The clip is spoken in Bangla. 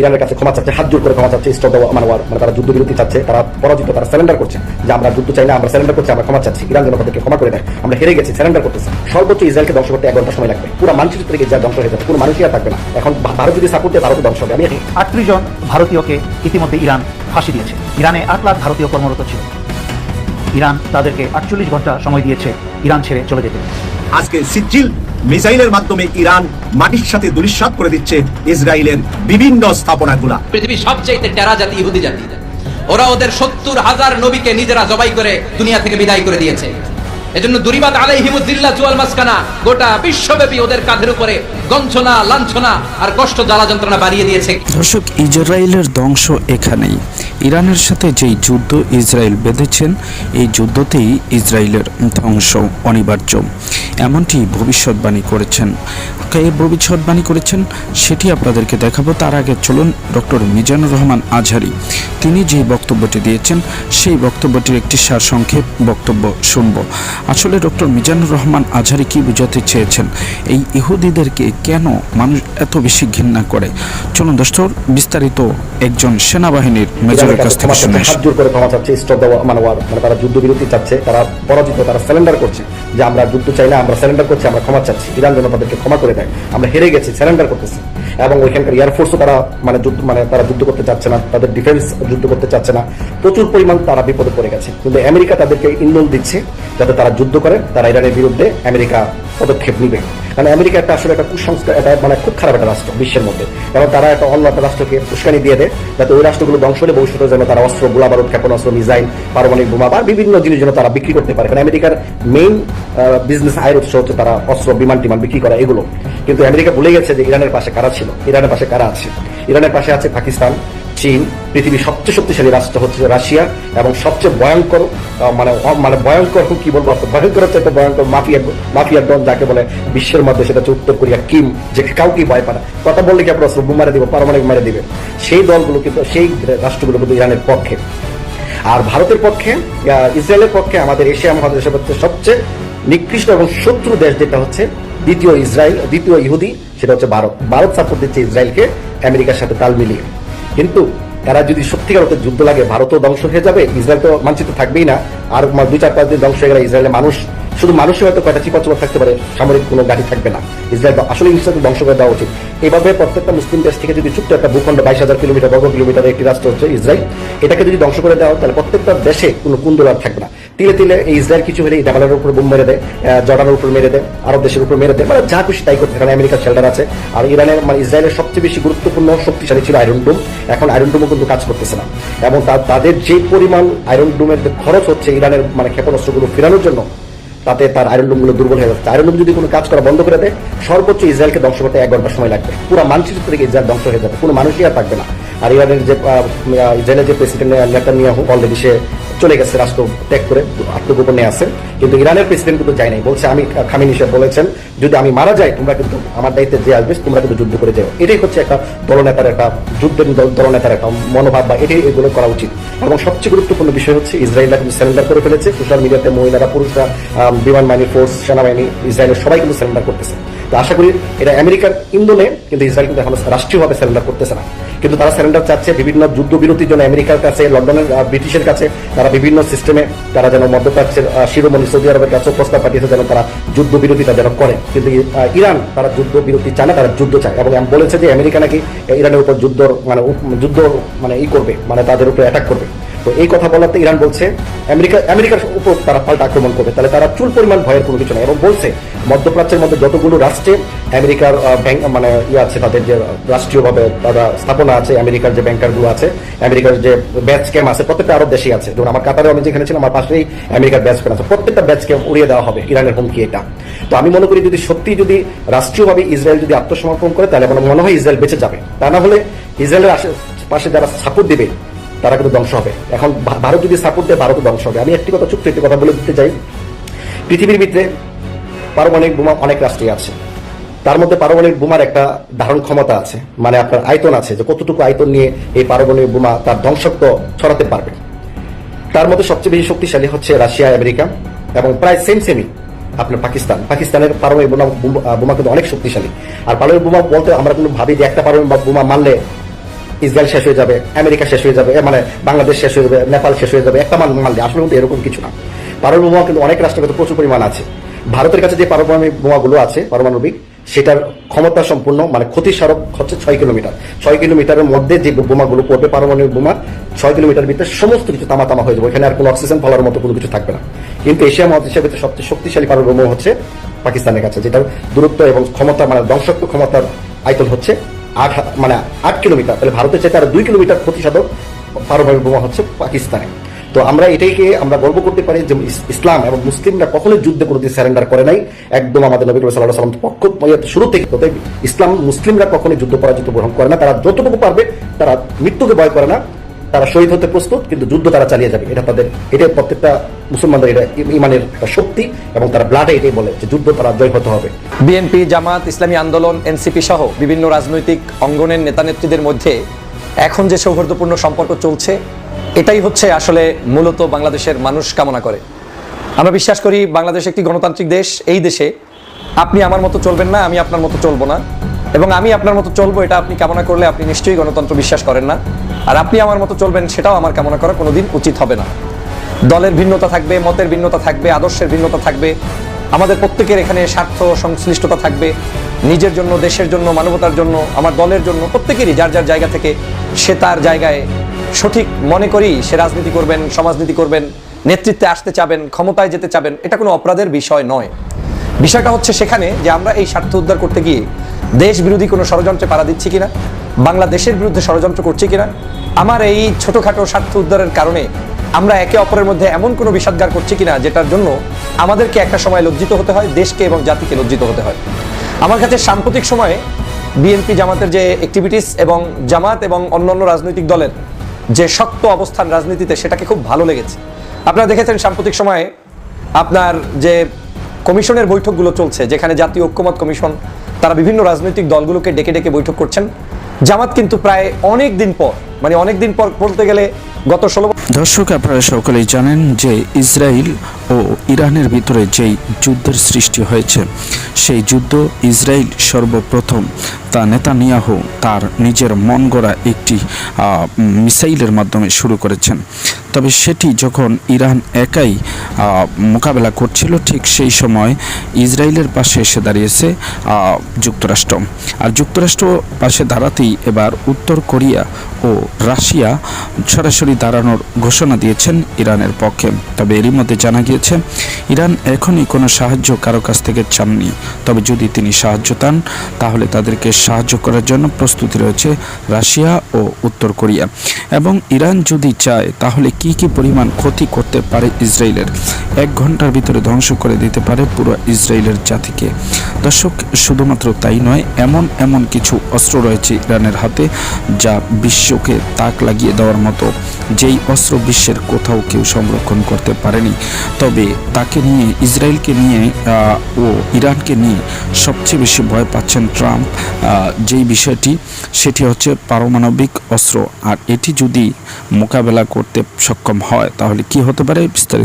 ইরানের কাছে ক্ষমা চাচ্ছে হাত জোর করে ক্ষমা চাচ্ছে ইস্ট মানে war, মানে তারা যুদ্ধবিরতি চাচ্ছে তারা পরাজিত তারা স্যালেন্ডার করছে। যে আমরা যুদ্ধ চাই না আমরা স্যালেন্ডার করছি আমরা ক্ষমা চাচ্ছি। ইরান যেন তাদেরকে ক্ষমা করে দেয়। আমরা হেরে গেছি স্যালেন্ডার করতেছে। সর্বোচ্চ ইসরায়েলকে ধ্বংস করতে এক ঘণ্টা সময় লাগবে। পুরো মানচিত্র থেকে ইসরায়েল ধ্বংস হয়ে যাবে কোনো মানুষই আর থাকবে না। এখন ভারত যদি সাপোর্ট দেয় ভারত ধ্বংস হবে। আমি আটত্রিশ জন ভারতীয়কে ইতিমধ্যে ইরান ফাঁসি দিয়েছে। ইরানে আট লাখ ভারতীয় কর্মরত ছিল। ইরান তাদেরকে আটচল্লিশ ঘণ্টা সময় দিয়েছে ইরান ছেড়ে চলে যেতে। আজকে সিজিল মিসাইলের মাধ্যমে ইরান মাটির সাথে দুলিশ্বাত করে দিচ্ছে ইসরায়েলের বিভিন্ন স্থাপনাগুলা। পৃথিবীর সবচাইতে টেরা জাতি ইহুদি জাতি। ওরা ওদের সত্তর হাজার নবীকে নিজেরা জবাই করে দুনিয়া থেকে বিদায় করে দিয়েছে। এজন্য দুরিবাদ আলাইহিমুদ্দিল্লা চুয়াল মাসকানা গোটা বিশ্বব্যাপী ওদের কাঁধের উপরে গঞ্ছনা লাঞ্ছনা আর কষ্ট জ্বালা যন্ত্রণা বাড়িয়ে দিয়েছে। দর্শক ইসরায়েলের ধ্বংস এখানেই। ইরানের সাথে যেই যুদ্ধ ইসরায়েল বেঁধেছেন এই যুদ্ধতেই ইসরায়েলের ধ্বংস অনিবার্য। এমনটি ভবিষ্যৎবাণী করেছেন। কে ভবিষ্যৎবাণী করেছেন সেটি আপনাদেরকে দেখাবো। তার আগে চলুন ডক্টর মিজানুর রহমান আজহারি, তিনি যে বক্তব্যটি দিয়েছেন, সেই বক্তব্যটির একটি সারসংক্ষেপ বক্তব্য শুনব। আসলে ডক্টর মিজানুর রহমান আজহারি কি বোঝাতে চেয়েছেন? এই ইহুদিদেরকে কেন মানুষ এত বেশি ঘৃণা করে? চলুন দর্শক, বিস্তারিত একজন সেনাবাহিনীর মেজরের কাছ থেকে শুনে। হাত করে ক্ষমা চাচ্ছে মানে তারা যুদ্ধবিরতি চাচ্ছে, তারা পরাজিত, তারা স্যালেন্ডার করছে যে আমরা যুদ্ধ চাই না আমরা স্যারেন্ডার করছি, আমরা ক্ষমা চাচ্ছি। ইরান যেন তাদেরকে ক্ষমা করে দেয়। আমরা হেরে গেছি স্যারেন্ডার করতেছি। এবং ওইখানকার এয়ারফোর্সও তারা মানে যুদ্ধ মানে তারা যুদ্ধ করতে চাচ্ছে না, তাদের ডিফেন্স যুদ্ধ করতে চাচ্ছে না। প্রচুর পরিমাণ তারা বিপদে পড়ে গেছে। কিন্তু আমেরিকা তাদেরকে ইন্ধন দিচ্ছে, যাতে তারা যুদ্ধ করে, তারা ইরানের বিরুদ্ধে আমেরিকা পদক্ষেপ নিবে। কারণ আমেরিকা একটা আসলে একটা কুসংস্কার এটা মানে খুব খারাপ একটা রাষ্ট্র বিশ্বের মধ্যে। কারণ তারা একটা অন্য একটা রাষ্ট্রকে উস্কানি দিয়ে দেয়, যাতে ওই রাষ্ট্রগুলো ধ্বংস হলে ভবিষ্যতে যেন তারা অস্ত্র, গোলা বারুদ, ক্ষেপণাস্ত্র, মিসাইল, পারমাণবিক বোমা বা বিভিন্ন জিনিস যেন তারা বিক্রি করতে পারে। কারণ আমেরিকার মেইন বিজনেস আয়ের উৎস হচ্ছে তারা অস্ত্র, বিমান টিমান বিক্রি করা, এগুলো। কিন্তু আমেরিকা ভুলে গেছে যে ইরানের পাশে কারা ছিল, ইরানের পাশে কারা আছে। ইরানের পাশে আছে পাকিস্তান চীন পৃথিবীর সবচেয়ে শক্তিশালী রাষ্ট্র হচ্ছে রাশিয়া এবং সবচেয়ে ভয়ঙ্কর মানে মানে ভয়ঙ্কর কি বলব ভয়ঙ্কর হচ্ছে একটা ভয়ঙ্কর মাফিয়া মাফিয়া ডন যাকে বলে বিশ্বের মধ্যে, সেটা হচ্ছে উত্তর কোরিয়া, কিম, যে কাউকে ভয় পায় না। কথা বললে কি আপনার বোম মারে দিব, পারমাণবিক মারে দিবে? সেই দলগুলো কিন্তু, সেই রাষ্ট্রগুলো কিন্তু ইরানের পক্ষে। আর ভারতের পক্ষে ইসরায়েলের পক্ষে, আমাদের এশিয়া মহাদেশের মধ্যে সবচেয়ে নিকৃষ্ট এবং শত্রু দেশ যেটা হচ্ছে দ্বিতীয় ইসরায়েল, দ্বিতীয় ইহুদি, সেটা হচ্ছে ভারত। ভারত সাপোর্ট দিচ্ছে ইসরায়েলকে, আমেরিকার সাথে তাল মিলিয়ে। কিন্তু এরা যদি সত্যিকার অর্থে যুদ্ধ লাগে ভারতও ধ্বংস হয়ে যাবে ইসরায়েল তো মানচিত্র থাকবেই না। আর দুই চার পাঁচ দিন ধ্বংস হয়ে গেলে ইসরায়েলের মানুষ শুধু মানুষের হয়তো কয়টা চিপা চোপা থাকতে পারে সামরিক কোনো গাড়ি থাকবে না। ইসরায়েল আসলে ইসরায়েল ধ্বংস করে দেওয়া উচিত। এভাবে প্রত্যেকটা মুসলিম দেশ থেকে যদি ছোট্ট একটা ভূখণ্ড বাইশ হাজার কিলোমিটার বর্গ কিলোমিটারের একটি রাষ্ট্র হচ্ছে ইসরায়েল এটাকে যদি ধ্বংস করে দেওয়া হয়, তাহলে প্রত্যেকটা দেশে কোনো কুন্দল আর থাকবে না। তিলে তিলে ইসরায়েল কিছু হলে নেপালের উপর বোম মেরে দেয় জর্ডানের উপর মেরে দেয়, আরব দেশের উপর মেরে দেয় মানে যা খুশি তাই করতে কারণ আমেরিকার শেল্টার আছে। আর ইরানের মানে ইসরায়েলের সবচেয়ে বেশি গুরুত্বপূর্ণ, শক্তিশালী ছিল আয়রন ডোম এখন আয়রন ডোমও কিন্তু কাজ করতেছে না। এবং তাদের যে পরিমাণ আয়রন ডোমের খরচ হচ্ছে ইরানের মানে ক্ষেপণাস্ত্রগুলো ফেরানোর জন্য, তাতে তার আয়রন ডোমগুলো দুর্বল হয়ে যাচ্ছে। আয়রন ডোম যদি কোনো কাজ করা বন্ধ করে দেয়, সর্বোচ্চ ইসরায়েলকে ধ্বংস করতে এক ঘণ্টা সময় লাগবে। পুরো মানচিত্র থেকে ইসরায়েল ধ্বংস হয়ে যাবে। কোনো মানুষই আর থাকবে না। আর ইরানের যে ইসরায়েলের যে প্রেসিডেন্ট নেতানিয়াহু অলরেডি সে চলে গেছে রাষ্ট্র ত্যাগ করে, আত্মগোপনে আছে। কিন্তু ইরানের প্রেসিডেন্ট কিন্তু যায় নাই। বলছে, আমি, খামিনি সাহেব বলেছেন, যদি আমি মারা যাই, তোমরা কিন্তু আমার দায়িত্বে যে আসবে, তোমরা কিন্তু যুদ্ধ করে যাও। এটাই হচ্ছে একটা দলনেতার একটা, যুদ্ধের দল- দলনেতার একটা মনোভাব বা এটাই এগুলো করা উচিত। এবং সবচেয়ে গুরুত্বপূর্ণ বিষয় হচ্ছে ইসরায়েলরা কিন্তু স্যারেন্ডার করে ফেলেছে। সোশ্যাল মিডিয়াতে মহিলারা, পুরুষরা বিমান বাহিনী ফোর্স সেনাবাহিনী, ইসরায়েলের সবাই কিন্তু স্যারেন্ডার করতেছে। তো আশা করি এটা আমেরিকার ইন্ধনে কিন্তু ইসরায়েল কিন্তু এখন রাষ্ট্রীয়ভাবে স্যারেন্ডার করতেছে না। কিন্তু তারা স্যারেন্ডার চাচ্ছে বিভিন্ন যুদ্ধবিরতির জন্য আমেরিকার কাছে, লন্ডনের ব্রিটিশের কাছে। তারা বিভিন্ন সিস্টেমে তারা যেন মধ্যপ্রাচ্যের শিরোমণি সৌদি আরবের কাছে প্রস্তাব পাঠিয়েছে যেন তারা যুদ্ধবিরতিটা যেন করে। কিন্তু ইরান তারা যুদ্ধবিরতি চায় না, তারা যুদ্ধ চায়। এবং বলেছে যে আমেরিকা নাকি ইরানের উপর যুদ্ধ মানে যুদ্ধ মানে ই করবে মানে তাদের উপরে অ্যাটাক করবে। তো এই কথা বলাতে ইরান বলছে, আমেরিকা আমেরিকার উপর তারা পাল্টা আক্রমণ করবে। তাহলে তারা চুল পরিমাণ ভয়ের কোনো কিছু নেই এবং বলছে, মধ্যপ্রাচ্যের মধ্যে যতগুলো রাষ্ট্রে আমেরিকার ব্যাংক মানে ইয়ে আছে তাদের যে রাষ্ট্রীয়ভাবে তারা স্থাপনা আছে, আমেরিকার যে ব্যাংকারগুলো আছে, আমেরিকার যে ব্যাচ ক্যাম্প আছে, প্রত্যেকটা আরব দেশেই আছে। যেমন আমার কাতারে আমি যেখানে ছিলাম, আমার পাশেই আমেরিকার ব্যাচ ক্যাম্প আছে। প্রত্যেকটা ব্যাচ ক্যাম্প উড়িয়ে দেওয়া হবে, ইরানের হুমকি এটা। তো আমি মনে করি যদি সত্যি যদি রাষ্ট্রীয়ভাবে ইসরায়েল যদি আত্মসমর্পণ করে, তাহলে আমার মনে হয় ইসরায়েল বেঁচে যাবে। তা না হলে ইসরায়েলের আশেপাশে যারা সাপোর্ট দিবে তারা কিন্তু ধ্বংস হবে। এখন ভারত যদি সাপোর্ট দেয়, ভারতও ধ্বংস হবে। আমি একটি কথা চুক্তি একটি কথা বলে দিতে চাই। পৃথিবীর ভিতরে পারমাণবিক বোমা অনেক রাষ্ট্রে আছে। তার মধ্যে পারমাণবিক বোমার একটা ধারণ ক্ষমতা আছে। মানে আপনার আয়তন আছে, যে কতটুকু আয়তন নিয়ে এই পারমাণবিক বোমা তার ধ্বংসত্ব ছড়াতে পারবে। তার মধ্যে সবচেয়ে বেশি শক্তিশালী হচ্ছে রাশিয়া, আমেরিকা এবং প্রায় সেম সেমই আপনার পাকিস্তান। পাকিস্তানের পারমাণবিক বোমা, বোমা- কিন্তু অনেক শক্তিশালী। আর পারমাণবিক বোমা বলতে আমরা কিন্তু ভাবি যে একটা পারমাণবিক বোমা মারলে ইসরায়েল শেষ হয়ে যাবে, আমেরিকা শেষ হয়ে যাবে মানে বাংলাদেশ শেষ হয়ে যাবে, নেপাল শেষ হয়ে যাবে, একটা মান মানলে আসলে কিন্তু এরকম কিছু না। পারমাণবিক বোমা কিন্তু অনেক রাষ্ট্রের কাছে প্রচুর পরিমাণ আছে। ভারতের কাছে যে পারমাণবিক বোমাগুলো আছে, পারমাণবিক, সেটার ক্ষমতা সম্পূর্ণ মানে ক্ষতিসারক হচ্ছে ছয় কিলোমিটার। ছয় কিলোমিটারের মধ্যে যে বোমাগুলো পড়বে, পারমাণবিক বোমা, ছয় কিলোমিটার ভিতরে সমস্ত কিছু তামা তামা হয়ে যাবে। ওখানে আর কোনো অক্সিজেন ফলার মতো কোনো কিছু থাকবে না। কিন্তু এশিয়া মহাদেশের ভিতরে সবচেয়ে শক্তিশালী পারমাণবিক বোমা হচ্ছে পাকিস্তানের কাছে, যেটার দূরত্ব এবং ক্ষমতা মানে ধ্বংসক ক্ষমতার আয়তন হচ্ছে আট মানে আট কিলোমিটার, তাহলে ভারতের চাইতে আরও দুই কিলোমিটার প্রতিশতক পারমাণবিক বোমা হচ্ছে পাকিস্তানে তো আমরা এটাইকে আমরা গর্ব করতে পারি যে ইসলাম এবং মুসলিমরা কখনোই যুদ্ধে কোনোদিন স্যারেন্ডার করে নাই। একদম আমাদের নবী সাল্লাহ সাল্লাম পক্ষ ইয়ে শুরু থেকে তাই ইসলাম মুসলিমরা কখনোই যুদ্ধ পরাজিত গ্রহণ করে না। তারা যতটুকু পারবে, তারা মৃত্যুকে ভয় করে না। তারা শহীদ হতে প্রস্তুত, কিন্তু যুদ্ধ তারা চালিয়ে যাবে। এটা তাদের এটা প্রত্যেকটা মুসলমানদের এটা ইমানের একটা শক্তি এবং তারা ব্লাডে এটাই বলে যে যুদ্ধ তারা জয় হতে হবে। বিএনপি, জামাত, ইসলামী আন্দোলন, এনসিপি সহ বিভিন্ন রাজনৈতিক অঙ্গনের নেতা নেতানেত্রীদের মধ্যে এখন যে সৌহার্দ্যপূর্ণ সম্পর্ক চলছে, এটাই হচ্ছে আসলে মূলত বাংলাদেশের মানুষ কামনা করে। আমরা বিশ্বাস করি বাংলাদেশ একটি গণতান্ত্রিক দেশ, এই দেশে আপনি আমার মতো চলবেন না, আমি আপনার মতো চলবো না। এবং আমি আপনার মতো চলবো, এটা আপনি কামনা করলে আপনি নিশ্চয়ই গণতন্ত্র বিশ্বাস করেন না। আর আপনি আমার মতো চলবেন সেটাও আমার কামনা করা কোনোদিন উচিত হবে না। দলের ভিন্নতা থাকবে, মতের ভিন্নতা থাকবে, আদর্শের ভিন্নতা থাকবে, আমাদের প্রত্যেকের এখানে স্বার্থ, সংশ্লিষ্টতা থাকবে, নিজের জন্য, দেশের জন্য, মানবতার জন্য, আমার দলের জন্য, প্রত্যেকেরই যার যার জায়গা থেকে সে তার জায়গায় সঠিক মনে করি সে রাজনীতি করবেন, সমাজনীতি করবেন, নেতৃত্বে আসতে চাবেন, ক্ষমতায় যেতে চাবেন, এটা কোনো অপরাধের বিষয় নয়। বিষয়টা হচ্ছে সেখানে যে আমরা এই স্বার্থ উদ্ধার করতে গিয়ে দেশ বিরোধী কোনো ষড়যন্ত্রে পাড়া দিচ্ছি কিনা বাংলাদেশের বিরুদ্ধে ষড়যন্ত্র করছি কিনা? আমার এই ছোটখাটো স্বার্থ উদ্ধারের কারণে আমরা একে অপরের মধ্যে এমন কোনো বিষাদগার করছি কিনা যেটার জন্য আমাদেরকে একটা সময় লজ্জিত হতে হয়, দেশকে এবং জাতিকে লজ্জিত হতে হয়। আমার কাছে সাম্প্রতিক সময়ে বিএনপি জামাতের যে অ্যাক্টিভিটিস এবং জামাত এবং অন্যান্য রাজনৈতিক দলের যে শক্ত অবস্থান রাজনীতিতে সেটাকে খুব ভালো লেগেছে। আপনারা দেখেছেন সাম্প্রতিক সময়ে আপনার যে কমিশনের বৈঠকগুলো চলছে, যেখানে জাতীয় ঐক্যমত কমিশন, তারা বিভিন্ন রাজনৈতিক দলগুলোকে ডেকে ডেকে বৈঠক করছেন। জামাত কিন্তু প্রায় অনেক দিন পর মানে অনেক দিন পর বলতে গেলে গত ষোলো দর্শক, আপনারা সকলেই জানেন যে ইসরায়েল ও ইরানের ভিতরে যেই যুদ্ধের সৃষ্টি হয়েছে, সেই যুদ্ধ ইসরায়েল সর্বপ্রথম তা নেতানিয়াহু তার নিজের মন গড়া একটি মিসাইলের মাধ্যমে শুরু করেছেন। তবে সেটি যখন ইরান একাই মোকাবেলা করছিল, ঠিক সেই সময় ইসরায়েলের পাশে এসে দাঁড়িয়েছে যুক্তরাষ্ট্র। আর যুক্তরাষ্ট্র পাশে দাঁড়াতেই এবার উত্তর কোরিয়া ও রাশিয়া সরাসরি দাঁড়ানোর ঘোষণা দিয়েছেন ইরানের পক্ষে। তবে এরই মধ্যে জানা গিয়েছে ইরান এখনই কোনো সাহায্য কারও কাছ থেকে চাননি। তবে যদি তিনি সাহায্য চান, তাহলে তাদেরকে সাহায্য করার জন্য প্রস্তুতি রয়েছে রাশিয়া ও উত্তর কোরিয়া। এবং ইরান যদি চায়, তাহলে কি কি পরিমাণ ক্ষতি করতে পারে ইসরায়েলের? এক ঘণ্টার ভিতরে ধ্বংস করে দিতে পারে পুরো ইসরায়েলের জাতিকে। দর্শক, শুধুমাত্র তাই নয়, এমন এমন কিছু অস্ত্র রয়েছে ইরানের হাতে যা বিশ্বকে তাক লাগিয়ে দেওয়ার মতো। যেই অস্ত্র বিশ্বের কোথাও কেউ সংরক্ষণ করতে পারেনি। তবে তাকে নিয়ে, ইসরায়েলকে নিয়ে ও ইরানকে নিয়ে সবচেয়ে বেশি ভয় পাচ্ছেন ট্রাম্প যেই বিষয়টি, সেটি হচ্ছে পারমাণবিক অস্ত্র। আর এটি যদি মোকাবেলা করতে সক্ষম হয়, তাহলে কি হতে পারে? বিস্তারিত